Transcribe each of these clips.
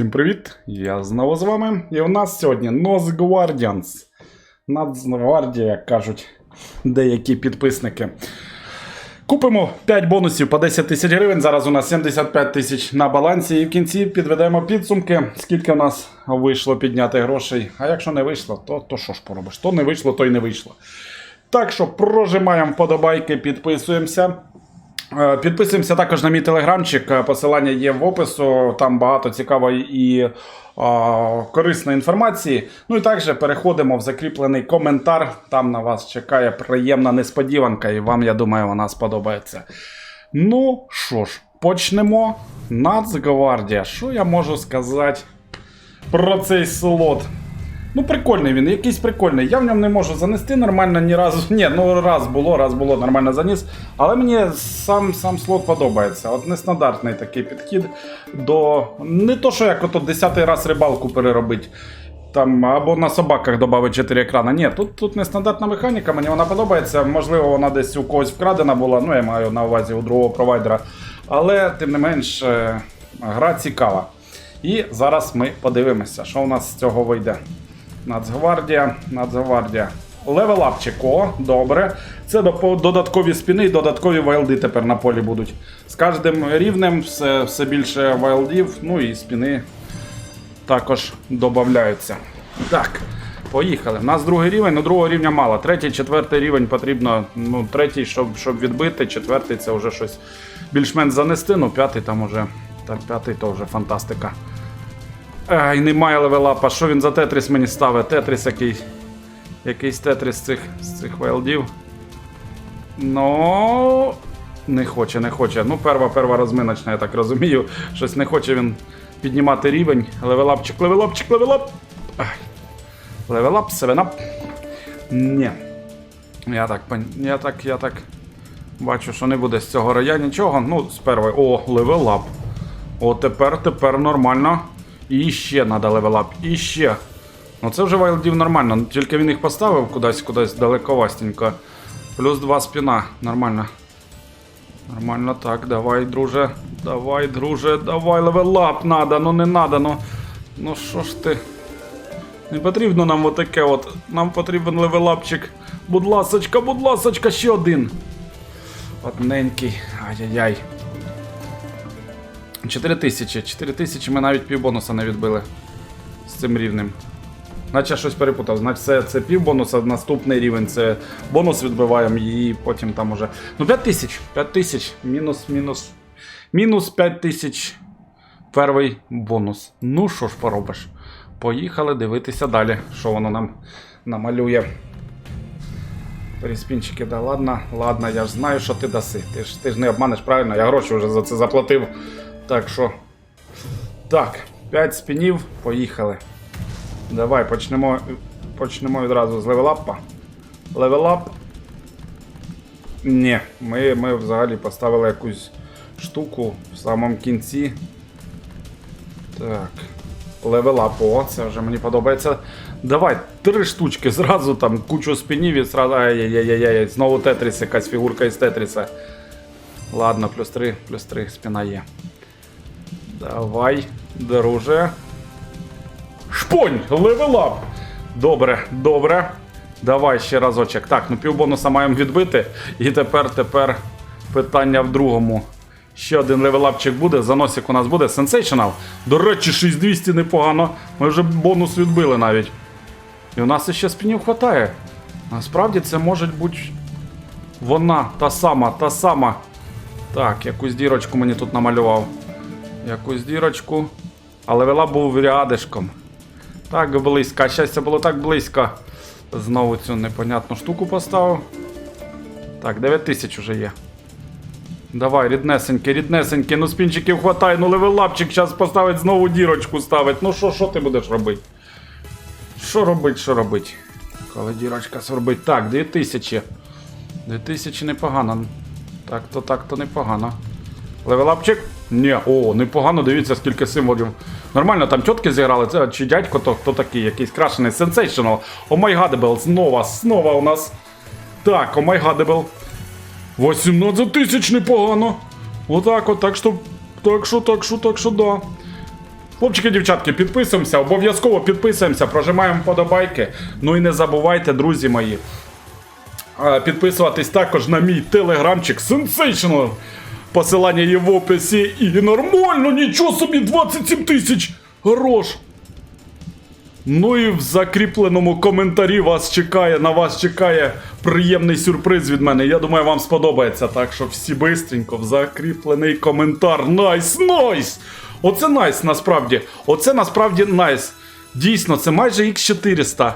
Всім привіт! Я знову з вами. І у нас сьогодні Nozguardians. Нацгвардія, як кажуть деякі підписники. Купимо 5 бонусів по 10 тисяч гривень. Зараз у нас 75 тисяч на балансі. І в кінці підведемо підсумки, скільки у нас вийшло підняти грошей. А якщо не вийшло, то, то що ж поробиш? То не вийшло, то й не вийшло. Так що прожимаємо вподобайки, підписуємося. Е, Підписуємося також на мій телеграмчик. е, Посилання є в опису. Там багато цікавої і а, корисної інформації. Ну і також переходимо в закріплений коментар. Там на вас чекає приємна несподіванка, і вам, я думаю, вона сподобається. Ну що ж, почнемо. Нацгвардія. Що я можу сказати про цей слот? Ну, прикольний він, якийсь прикольний. Я в ньому не можу занести нормально ні разу. Ні, ну раз було, раз було нормально заніс. Але мені сам сам слот подобається. От нестандартний такий підхід до. Не то, що як ото 10 раз рибалку переробити. Там або на собаках додати 4 екрана. Ні, тут, тут нестандартна механіка, мені вона подобається. Можливо, вона десь у когось вкрадена була, ну я маю на увазі у другого провайдера. Але тим не менш, е, гра цікава. І зараз ми подивимося, що у нас з цього вийде. Нацгвардія, Нацгвардія. Левелапчик, о, добре. Це додаткові спіни і додаткові вайлди тепер на полі будуть. З кожним рівнем все, все більше вайлдів, ну і спіни також додаються. Так, поїхали. У нас другий рівень, ну другого рівня мало. Третій, четвертий рівень потрібно. Ну, третій, щоб, щоб відбити, четвертий це вже щось більш-менш занести. Ну, п'ятий там уже. Та п'ятий то вже фантастика. Ай, немає левелапа. Що він за тетріс мені ставить? Тетріс який. Якийсь тетріс з цих, з цих вайлдів. Ну. Не хоче, не хоче. Ну, перва, перва розминочна, я так розумію. Щось не хоче він піднімати рівень. Левелапчик, левелапчик, левелап. Левелап, севенап. Ні. Я так, я так, я так бачу, що не буде з цього рая нічого. Ну, з першої. О, левелап. О, тепер, тепер нормально. І ще треба левелап. І ще. Ну це вже вайлдів нормально. Тільки він їх поставив кудись, кудись далековастенько. Плюс два спіна. Нормально. Нормально так, давай, друже. Давай, друже, давай, левелап надо, ну не надо, ну. Ну що ж ти. Не потрібно нам отаке от. Нам потрібен левелапчик. Будь ласочка, будь ласочка, ще один. Одненький. Ай-яй-яй. 4 тисячі. 4 тисячі ми навіть півбонуса не відбили з цим рівнем. Наче я щось перепутав. Значить, це, це півбонуса, наступний рівень це бонус відбиваємо і потім там уже. Ну, 5 тисяч. 5 тисяч. Мінус, мінус. Мінус 5 тисяч. Перший бонус. Ну що ж поробиш? Поїхали дивитися далі, що воно нам намалює. Респінчики, да ладно, ладно, я ж знаю, що ти даси. Ти ж, ти ж не обманеш правильно, я гроші вже за це заплатив. Так що. Так, 5 спінів, поїхали. Давай почнемо, почнемо відразу з левелапа. Левелап. Ні, ми, ми взагалі поставили якусь штуку в самому кінці. Так. Левелап, о, це вже мені подобається. Давай, три штучки, зразу там кучу спінів і зразу. Ай-яй-яй-яй, знову Тетріс, якась фігурка із Тетріса. Ладно, плюс три, плюс три спіна є. Давай, друже. Шпонь! Левелап! Добре, добре. Давай ще разочок. Так, ну півбонуса маємо відбити. І тепер, тепер питання в другому. Ще один левелапчик буде, заносик у нас буде. Сенсейшнал. До речі, 6200 непогано. Ми вже бонус відбили навіть. І у нас ще спінів хватає. Насправді це може бути вона, та сама, та сама. Так, якусь дірочку мені тут намалював. Якусь дірочку. Але вела був рядишком. Так близько, а щастя було так близько. Знову цю непонятну штуку поставив. Так, 9 тисяч уже є. Давай, ріднесенький, ріднесенький, ну спінчиків хватай, ну левелапчик зараз поставить знову дірочку ставить. Ну що, що ти будеш робити? Що робить, що робить? Коли дірочка свербить. Так, 2000. 2000 непогано. Так, то так, то непогано. Левелапчик? Ні, о, непогано, дивіться, скільки символів. Нормально, там тітки зіграли, це чи дядько, то хто такий, якийсь крашений Sensational. Омайгадебл, знову, знову у нас. Так, омайгадебл. 18 тисяч непогано. Отак от, так що, так що, так що, так що, да. Хлопчики, дівчатки, підписуємося, обов'язково підписуємося, прожимаємо подобайки. Ну і не забувайте, друзі мої. Підписуватись також на мій телеграмчик Sensational. Посилання є в описі. І нормально, нічого собі, 27 тисяч грош. Ну і в закріпленому коментарі вас чекає, на вас чекає приємний сюрприз від мене. Я думаю, вам сподобається. Так що всі бистренько в закріплений коментар. Найс, найс! Оце найс насправді. Оце насправді найс. Дійсно, це майже X400.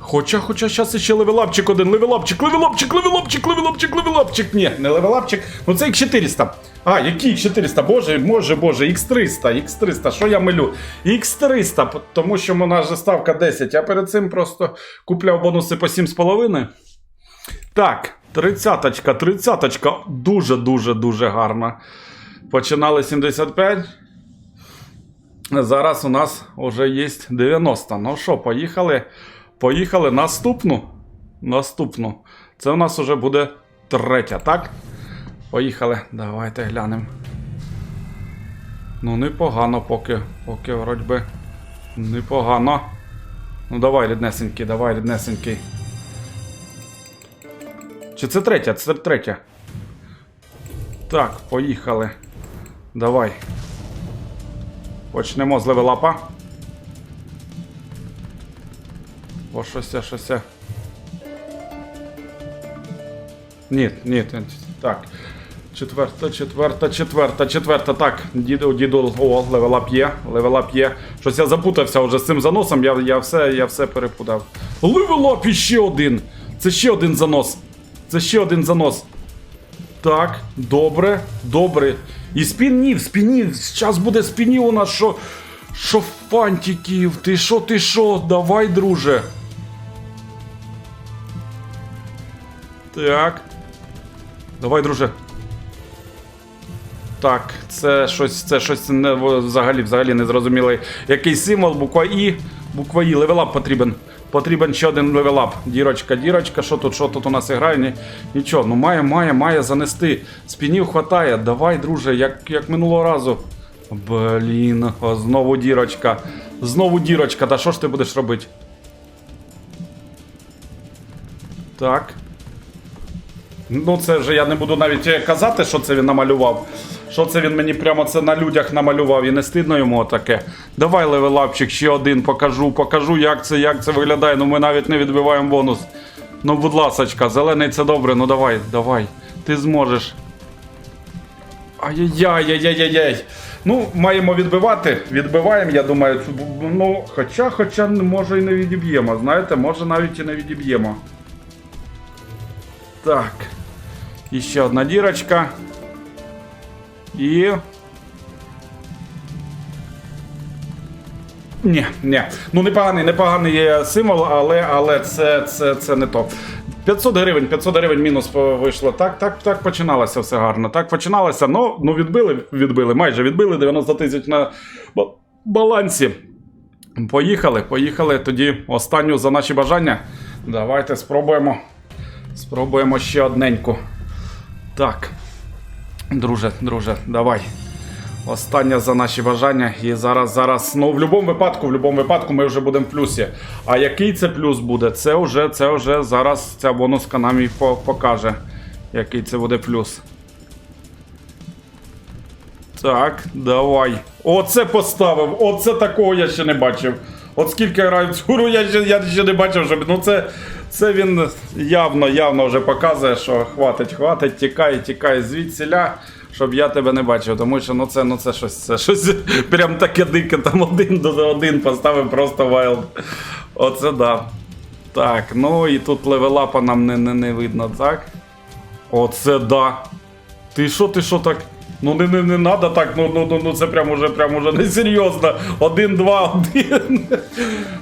Хоча, хоча, зараз ще левелапчик один, левелапчик, левелапчик, левелапчик, левелапчик, левелапчик. Ні, не левелапчик, ну це X400. А, який X400? Боже, боже, боже, X300, X300, що я милю? X300, тому що у нас же ставка 10. Я перед цим просто купляв бонуси по 7,5. Так, тридцяточка, тридцяточка, дуже-дуже дуже гарна. Починали 75. Зараз у нас вже є 90. Ну що, поїхали. Поїхали наступну. Наступну. Це у нас вже буде третя, так? Поїхали. Давайте глянемо. Ну, непогано поки. Поки вроді би. Непогано. Ну давай, ріднесенький, давай, ріднесенький. Чи це третя? Це третя. Так, поїхали. Давай. Почнемо з левелапа. О, щось, щось. Ні, ні, так. Четверта, четверта, четверта, четверта. Так, діду, діду, о, левелап є, левелап є. Щось я запутався вже з цим заносом, я, я, все, я все перепутав. Левелап іще один. Це ще один занос. Це ще один занос. Так, добре, добре. І спінів, спінів. Зараз буде спінів у нас, що. Що фантиків. Ти що, ти що? Давай, друже. Так. Давай, друже. Так, це щось, це щось не, взагалі, взагалі не зрозумілий. Який символ, буква І. Буква І, левелап потрібен. Потрібен ще один левелап. Дірочка, дірочка, що тут, що тут у нас грає? Ні, нічого, ну має, має, має занести. Спінів хватає. Давай, друже, як, як минулого разу. Блін, знову дірочка. Знову дірочка. Та що ж ти будеш робити? Так. Ну, це вже я не буду навіть е, казати, що це він намалював. Що це він мені прямо це на людях намалював і не стидно йому таке. Давай левелапчик, ще один покажу, покажу, як це, як це виглядає. Ну ми навіть не відбиваємо бонус. Ну, будь ласочка, зелений це добре, ну давай, давай. Ти зможеш. Ай-яй-яй-яй-яй-яй. Ну, маємо відбивати. Відбиваємо, я думаю. Ну, хоча, хоча, може і не відіб'ємо. Знаєте, може навіть і не відіб'ємо. Так. І одна дірочка. І. Ні, ні. Ну непоганий, непоганий є символ, але, але це, це, це не то. 500 гривень, 500 гривень мінус вийшло. Так, так, так починалося все гарно. Так починалося. Ну, ну відбили, відбили, майже відбили 90 тисяч на ба- балансі. Поїхали, поїхали тоді останню за наші бажання. Давайте спробуємо. Спробуємо ще одненьку. Так. Друже, друже, давай. Останнє за наші бажання. І зараз, зараз. Ну, в будь-якому випадку, в будь-якому випадку ми вже будемо в плюсі. А який це плюс буде? Це вже, це вже зараз ця бонуска нам і покаже. Який це буде плюс. Так, давай. Оце поставив. Оце такого я ще не бачив. От скільки граю в цю гру, я ще, я ще не бачив, щоб. Ну це, це він явно, явно вже показує, що хватить, хватить, тікай, тікай звідсіля, щоб я тебе не бачив. Тому що ну це, ну це щось, це щось прям таке дике, там один до один поставив просто вайлд. Оце да. Так, ну і тут левелапа нам не, не, не видно, так? Оце да. Ти що, ти що так? Ну не, не, не надо так, ну, ну, ну, ну це прям уже, прям уже несерйозно. Один, два, один.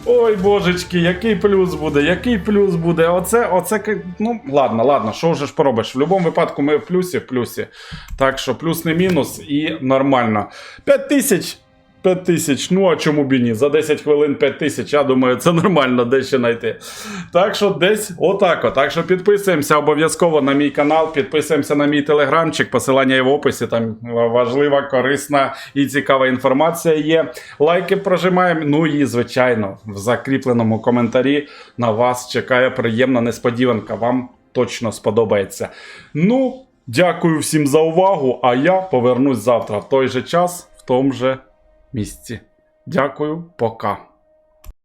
Ой, божечки, який плюс буде, який плюс буде. Оце, оце, ну, ладно, ладно, що вже ж поробиш. В будь-якому випадку ми в плюсі, в плюсі. Так що плюс не мінус і нормально. 5 тисяч. 5 тисяч, ну а чому б і ні? За 10 хвилин 5 тисяч, я думаю, це нормально де ще знайти. Так що десь отак. Так що підписуємося обов'язково на мій канал, підписуємося на мій телеграмчик, посилання є в описі. Там важлива, корисна і цікава інформація є. Лайки прожимаємо. Ну і звичайно, в закріпленому коментарі на вас чекає приємна несподіванка. Вам точно сподобається. Ну, дякую всім за увагу. А я повернусь завтра в той же час, в тому же місці. Дякую, пока.